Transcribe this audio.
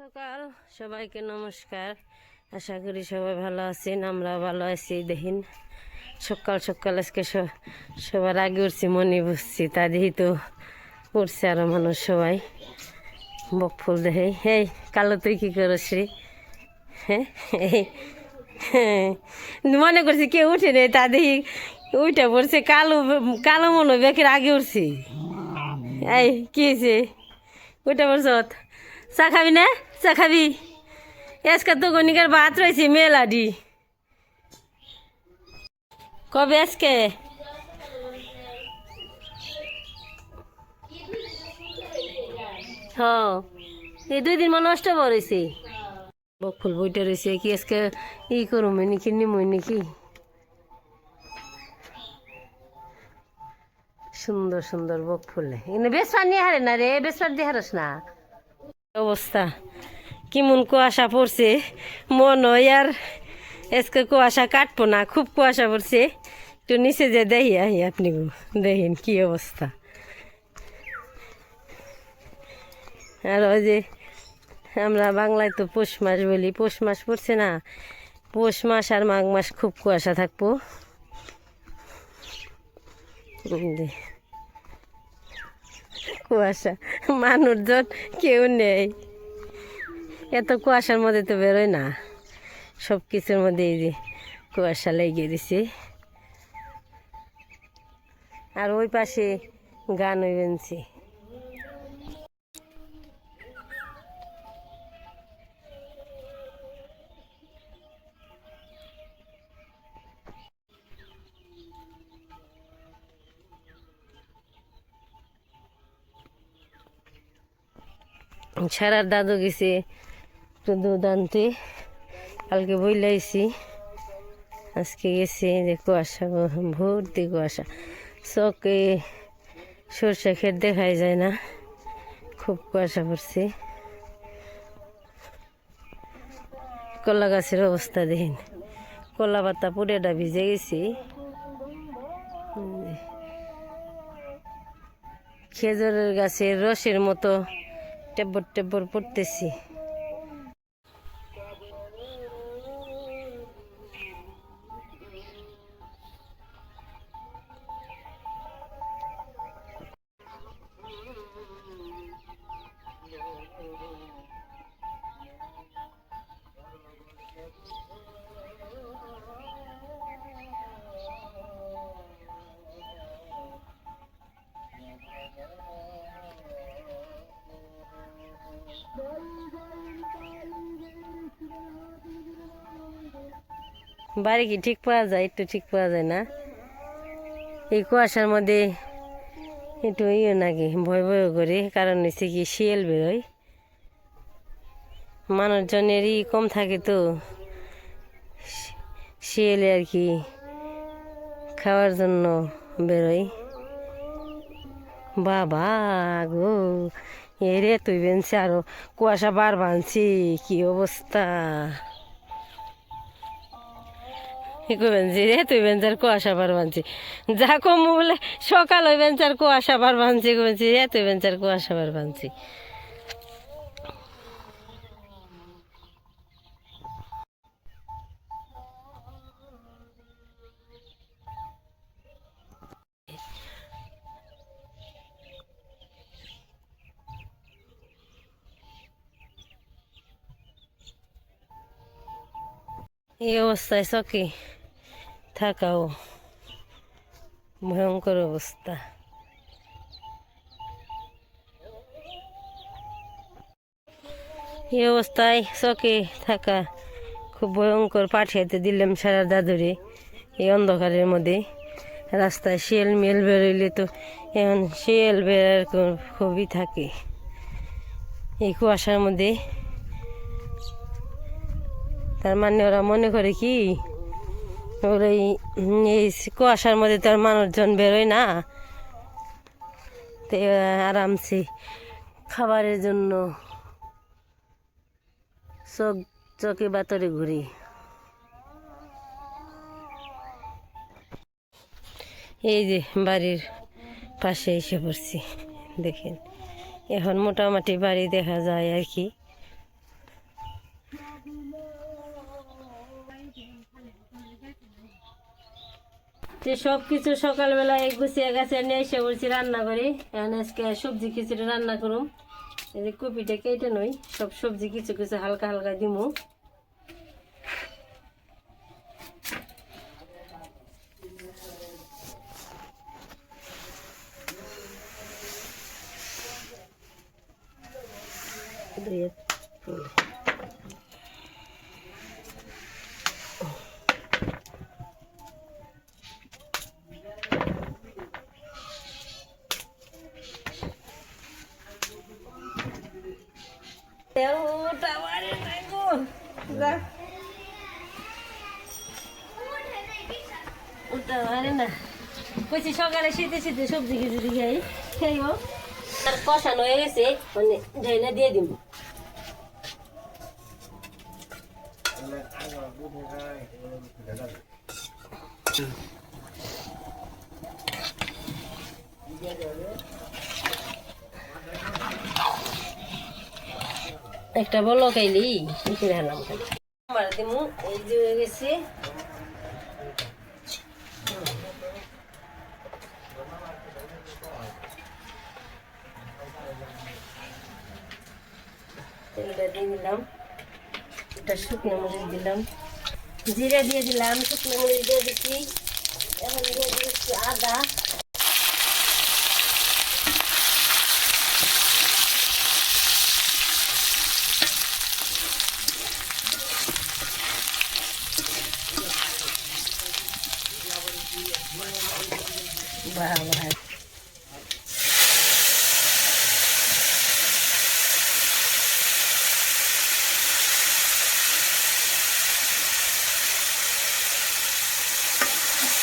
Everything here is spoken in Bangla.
সকাল সবাইকে নমস্কার। আশা করি সবাই ভালো আছেন আমরা ভালো আছি। দেখিন সকাল সকাল আজকে সবার আগে উঠছি মনে বুঝছি তা দেখি তো উঠছে আরও মানুষ সবাই। বক ফুল দেখে এই কালো তুই কি করস রে? হ্যাঁ হ্যাঁ। মনে করছি কেউ উঠে নেই তা দেখি উঠে পড়ছে কালো কালো মনে বেকের আগে উঠছি। এই কি হয়েছে? উঠে পড়ছ? চা খাবি না? চা খাবি। আজকে তো গণিকার ভাত রয়েছে মেলাডি কবে আজকে হ। এই দুই দিন মনে নষ্ট করেছে বকুল বইটা রয়েছে কি আজকে ই করুম নাকি নিমই নাকি সুন্দর সুন্দর বক ফুলে। এনে বেসপার নিয়ে হারে না রে বেসপার দিয়ে হারস না? অবস্থা। কেমন কুয়াশা পড়ছে? মন হয় আর আজকে কুয়াশা কাটবো না, খুব কুয়াশা পড়ছে। একটু নিচে যে দেখি আহি আপনি দেখেন কি অবস্থা। আর ওই যে আমরা বাংলায় তো পৌষ মাস বলি, পৌষ মাস পড়ছে না। পৌষ মাস আর মাঘ মাস খুব কুয়াশা থাকব। কুয়াশা। মানুষজন কেউ নেই। এত কুয়াশার মধ্যে তো বেরোয় না। সব কিছুর মধ্যে এই যে কুয়াশা লেগে দিছে আর ওই পাশে গান ওই সারার দাদু গেছে দুধ আনতে কালকে বইলাইছি আজকে গেছে যে কুয়াশা ভর্তি কুয়াশা। চকে সর্ষে ক্ষেত দেখাই যায় না, খুব কুয়াশা পড়ছে। কলা গাছের অবস্থা দেখেন, কলা পাতা পুরেটা ভিজে গেছি। খেজুরের গাছের রসের মতো টেব্বর টেব্বর পড়তেছি। বাড়ি কি ঠিক পাওয়া যায়? একটু ঠিক পাওয়া যায় না? এই কুয়াশার মধ্যে একটু ইয়ে নাকি, ভয় ভয় করে, কারণ হচ্ছে কি শিয়াল বেরোয়। মানুষজনেরই কম থাকে তো। শিয়ালে আর কি খাওয়ার জন্য বেরোয়। বাবা গো এ রে তুই বেনছে আরও কুয়াশা বার বানছি, কি অবস্থা? রে, তুই বেঞ্চার যা বলে, সকাল ওই বেঞ্চার কুয়াশা বার বানছি রে, তুই বেঞ্চার কুয়াশা বানছি এই অবস্থায় চকি থাকাও ভয়ঙ্কর অবস্থা। এই অবস্থায় চকে থাকা খুব ভয়ঙ্কর পাঠিয়েতে দিলাম সারা দাদুরে। এই অন্ধকারের মধ্যে রাস্তায় শিয়াল মেল বেরোইলে তো এখন শিয়াল বেরার কো- খুবই থাকে। এই কুয়াশার মধ্যে তার মানে ওরা মনে করে কি ওর এই কুয়াশার মধ্যে তো আর মানুষজন বেরোয় না। তো, আরামসে খাবারের জন্য চোখ, চোখে বাতরে ঘুরি। এই যে বাড়ির পাশে এসে পড়ছি, দেখেন। এখন মোটামুটি বাড়ি দেখা যায় আর কি। যে সব কিছু সকালবেলা গুছিয়ে গেছে নিয়ে এসে বলছি রান্না করি। এখন আজকে সবজি খিচুড়ি রান্না করুম। এই যে কপিটা কেটে নই, সব সবজি কিছু কিছু হালকা হালকা দিমু। দিয়ে যা। ওটা মারে না। কইছি সকালে শীতে শীতে সবজি খিচুড়ি খাই খাইও আর কষানো হয়ে গেছে মানে ঢেলে দিয়ে দিব একটা বলো খাইলি কি দিমু, এই যে হয়ে গেছে। তেলটা দিয়ে দিলাম। এটা শুকনো মরিচ দিলাম। জিরে দিয়ে দিলাম, শুকনো মরিচ দিয়ে দিচ্ছি এখন দিয়ে দিচ্ছি আদা। Go ahead.